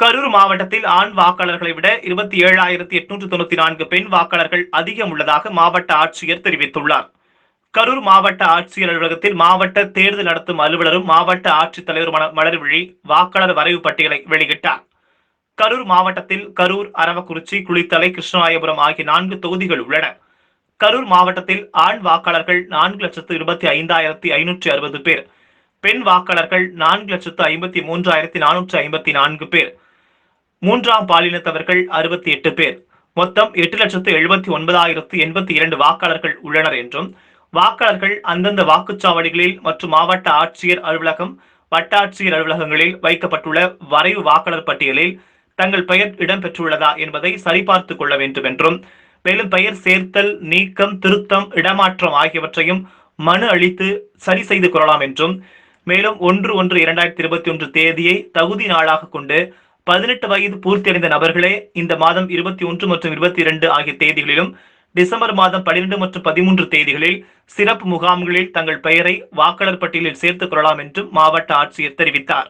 கரூர் மாவட்டத்தில் ஆண் வாக்காளர்களை விட இருபத்தி ஏழாயிரத்தி எட்நூற்று தொண்ணூத்தி நான்கு பெண் வாக்காளர்கள் அதிகம் உள்ளதாக மாவட்ட ஆட்சியர் தெரிவித்துள்ளார். கரூர் மாவட்ட ஆட்சியர் அலுவலகத்தில் மாவட்ட தேர்தல் நடத்தும் அலுவலரும் மாவட்ட ஆட்சித்தலைவர் மலர்விழி வாக்காளர் வரைவு பட்டியலை வெளியிட்டார். கரூர் மாவட்டத்தில் கரூர் அரவக்குறிச்சி குளித்தலை கிருஷ்ணராயபுரம் ஆகிய நான்கு தொகுதிகள் உள்ளன. கரூர் மாவட்டத்தில் ஆண் வாக்காளர்கள் நான்கு லட்சத்து இருபத்தி ஐந்தாயிரத்தி ஐநூற்றி அறுபது பேர். பெண் வாக்காளர்கள் நான்கு லட்சத்து ஐம்பத்தி மூன்றாயிரத்தி நானூற்றி ஐம்பத்தி நான்கு பேர். மூன்றாம் பாலினத்தவர்கள் அறுபத்தி எட்டு பேர். மொத்தம் எட்டு லட்சத்து எழுபத்தி ஒன்பதாயிரத்து எண்பத்தி இரண்டு வாக்காளர்கள் உள்ளனர் என்றும் வாக்காளர்கள் அந்தந்த வாக்குச்சாவடிகளில் மற்றும் மாவட்ட ஆட்சியர் அலுவலகம் வட்டாட்சியர் அலுவலகங்களில் வைக்கப்பட்டுள்ள வரைவு வாக்காளர் பட்டியலில் தங்கள் பெயர் இடம்பெற்றுள்ளதா என்பதை சரிபார்த்துக் கொள்ள வேண்டும் என்றும் மேலும் பெயர் சேர்த்தல் நீக்கம் திருத்தம் இடமாற்றம் ஆகியவற்றையும் மனு அளித்து சரி செய்து கொள்ளலாம் என்றும் மேலும் ஒன்று ஒன்று இரண்டாயிரத்தி இருபத்தி ஒன்று தேதியை தகுதி நாளாக கொண்டு பதினெட்டு வயது பூர்த்தியடைந்த நபர்களே இந்த மாதம் இருபத்தி ஒன்று மற்றும் இருபத்தி இரண்டு ஆகிய தேதிகளிலும் டிசம்பர் மாதம் பன்னிரண்டு மற்றும் பதிமூன்று தேதிகளில் சிறப்பு முகாம்களில் தங்கள் பெயரை வாக்காளர் பட்டியலில் சேர்த்துக் கொள்ளலாம் என்றும் மாவட்ட ஆட்சியர் தெரிவித்தார்.